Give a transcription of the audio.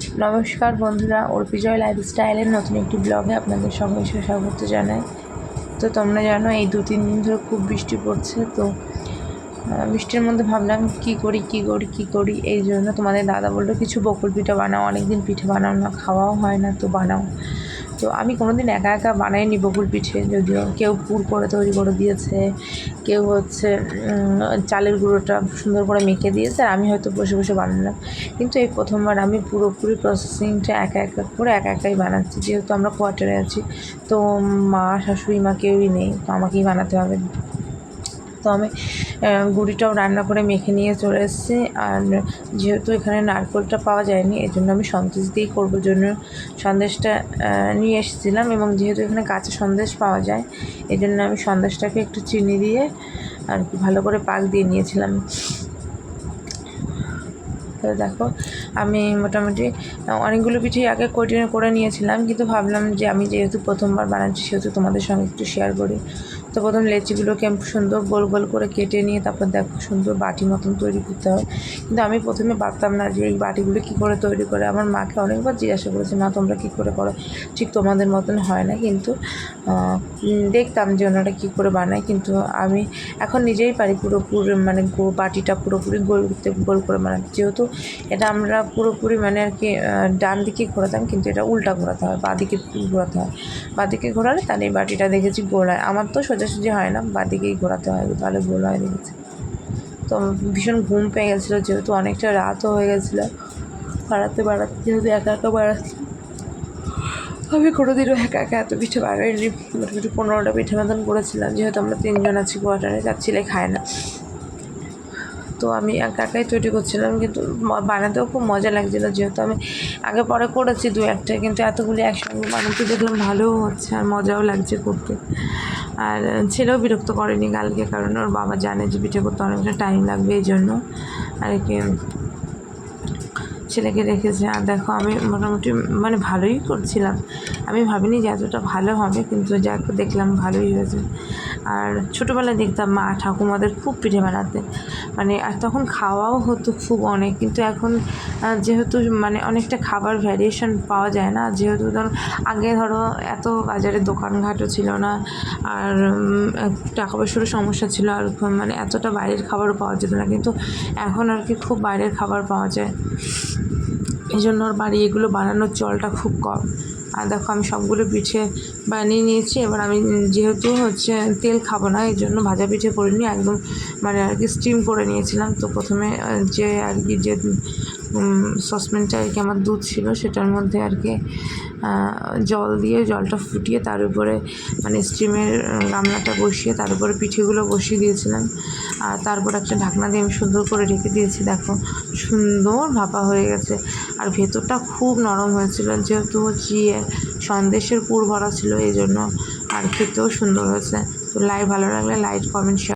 নমস্কার বন্ধুরা অর্পিজয় লাইফস্টাইলের নতুন একটি ব্লগে আপনাদের সঙ্গে স্বাগত জানাই। তো তোমরা জানো, এই দু তিন দিন ধরে খুব বৃষ্টি পড়ছে, তো বৃষ্টির মধ্যে ভাবলাম কি করি কি করি কি করি, এই জন্য তোমাদের দাদা বলল, কিছু বকুল পিঠা বানাও, অনেকদিন পিঠে বানাও না, খাওয়াও হয় না, তো বানাও। তো আমি কোনোদিন একা একা বানাইনি বকুল পিঠে, যদিও কেউ পুর করে তৈরি করে দিয়েছে, কেউ হচ্ছে চালের গুঁড়োটা সুন্দর করে মেখে দিয়েছে, আর আমি হয়তো বসে বসে বানালাম। কিন্তু এই প্রথমবার আমি পুরোপুরি প্রসেসিংটা একা একা করে একা একাই বানাচ্ছি, যেহেতু আমরা কোয়ার্টারে আছি। তো মা, শাশুড়ি মা কেউই নেই, তো আমাকেই বানাতে হবে। তো আমি গুঁড়িটাও রান্না করে মেখে নিয়ে চলে এসেছি। আর যেহেতু এখানে নারকোলটা পাওয়া যায়নি এই জন্য আমি সন্দেশ দিয়েই করব জন্য সন্দেশটা নিয়ে এসেছিলাম। এবং যেহেতু এখানে কাঁচা সন্দেশ পাওয়া যায় এই জন্য আমি সন্দেশটাকে একটু চিনি দিয়ে আর ভালো করে পাক দিয়ে নিয়েছিলাম। তো দেখো, আমি মোটামুটি অনেকগুলো পিঠেই আগে কন্টিনিউ করে নিয়েছিলাম। কিন্তু ভাবলাম যে আমি যেহেতু প্রথমবার বানাচ্ছি, সেহেতু তোমাদের সঙ্গে একটু শেয়ার করি। তো প্রথম লেচিগুলোকে আমি সুন্দর গোল গোল করে কেটে নিয়ে তারপর দেখো সুন্দর বাটি মতন তৈরি করতে হয়। কিন্তু আমি প্রথমে পারতাম না যে এই বাটিগুলো কী করে তৈরি করে। আমার মাকে অনেকবার জিজ্ঞাসা করেছে, মা, তোমরা কী করে করো? ঠিক তোমাদের মতন হয় না কিন্তু দেখতাম যে ওনারা কী করে বানায়। কিন্তু আমি এখন নিজেই পারি পুরোপুরি মানে গো- বাটিটা পুরোপুরি গোল করতে, গোল করে বানাতে। যেহেতু এটা আমরা পুরোপুরি মানে আর কি ডান দিকে ঘোরাতাম কিন্তু এটা উল্টা ঘোরাতে হয় বাদিকে ঘোরাতে হয়। বাঁ দিকে ঘোরালে তাহলে এই বাটিটা দেখেছি গোল হয় আমার তো সোজাসুজি হয় না বা দিকেই ঘোরাতে হয়, তাহলে ভুল হয় দেখেছি। তো ভীষণ ঘুম পেয়ে গেছিল, যেহেতু অনেকটা রাতও হয়ে গেছিল। বাড়াতে বাড়াতে যেহেতু একা একা বাড়াচ্ছি, আমি কোনোদিনও একা একা এত পিঠে বাড়াইনি মোটামুটি পনেরোটা পিঠে মতন করেছিলাম, যেহেতু আমরা তিনজন আছি কোয়ার্টারে চার ছেলে খায় না। তো আমি একা একাই তৈরি করছিলাম, কিন্তু বানাতেও খুব মজা লাগছিল। যেহেতু আমি আগে পরে করেছি দু একটা, কিন্তু এতগুলি একসঙ্গে বানাতে দেখলাম ভালোও হচ্ছে আর মজাও লাগছে করতে। আর ছেলেও বিরক্ত করেনি কালকে, কারণ ওর বাবা জানে যে পিঠে করতে অনেকটা টাইম লাগবে এই জন্য। আর কি ছেলেকে রেখেছে আর দেখো আমি মোটামুটি মানে ভালোই করছিলাম। আমি ভাবিনি যে এতটা ভালো হবে, কিন্তু যাক দেখলাম ভালোই হয়েছে। আর ছোটোবেলায় দেখতাম মা ঠাকুমাদের খুব পিঠে বানাতে মানে আর তখন খাওয়াও হতো খুব অনেক, কিন্তু এখন যেহেতু মানে অনেকটা খাবার ভ্যারিয়েশন পাওয়া যায় না, যেহেতু ধরো, আগে ধরো এত বাজারে দোকানঘাটও ছিল না, আর টাকা পয়সারও সমস্যা ছিল, আর মানে এতটা বাইরের খাবারও পাওয়া যেত না, কিন্তু এখন আর কি খুব বাইরের খাবার পাওয়া যায়। এই জন্য ওর বাড়ি এগুলো বানানোর চলটা খুব কম। আর দেখো আমি সবগুলো পিঠে বানিয়ে নিয়েছি, এবার আমি যেহেতু হচ্ছে তেল খাব না এই জন্য ভাজা পিঠে করিনি একদম মানে আর কি স্টিম করে নিয়েছিলাম। তো প্রথমে যে আর কি যে সসপ্যানটা আর কি আমার দুধ ছিল, সেটার মধ্যে আর কি জল দিয়ে, জলটা ফুটিয়ে তার উপরে মানে স্টিমের গামলাটা বসিয়ে তার উপরে পিঠেগুলো বসিয়ে দিয়েছিলাম। আর তারপর একটা ঢাকনা দিয়ে আমি সুন্দর করে রেখে দিয়েছি, দেখো, সুন্দর ভাপা হয়ে গেছে। আর ভেতরটা খুব নরম হয়েছিল, যেহেতু হচ্ছে ইয়ে সন্দেশের পুর ভরা ছিল, এই জন্য আর খেতেও সুন্দর হয়েছে। তো লাইভ ভালো লাগলে লাইক কমেন্ট শেয়ার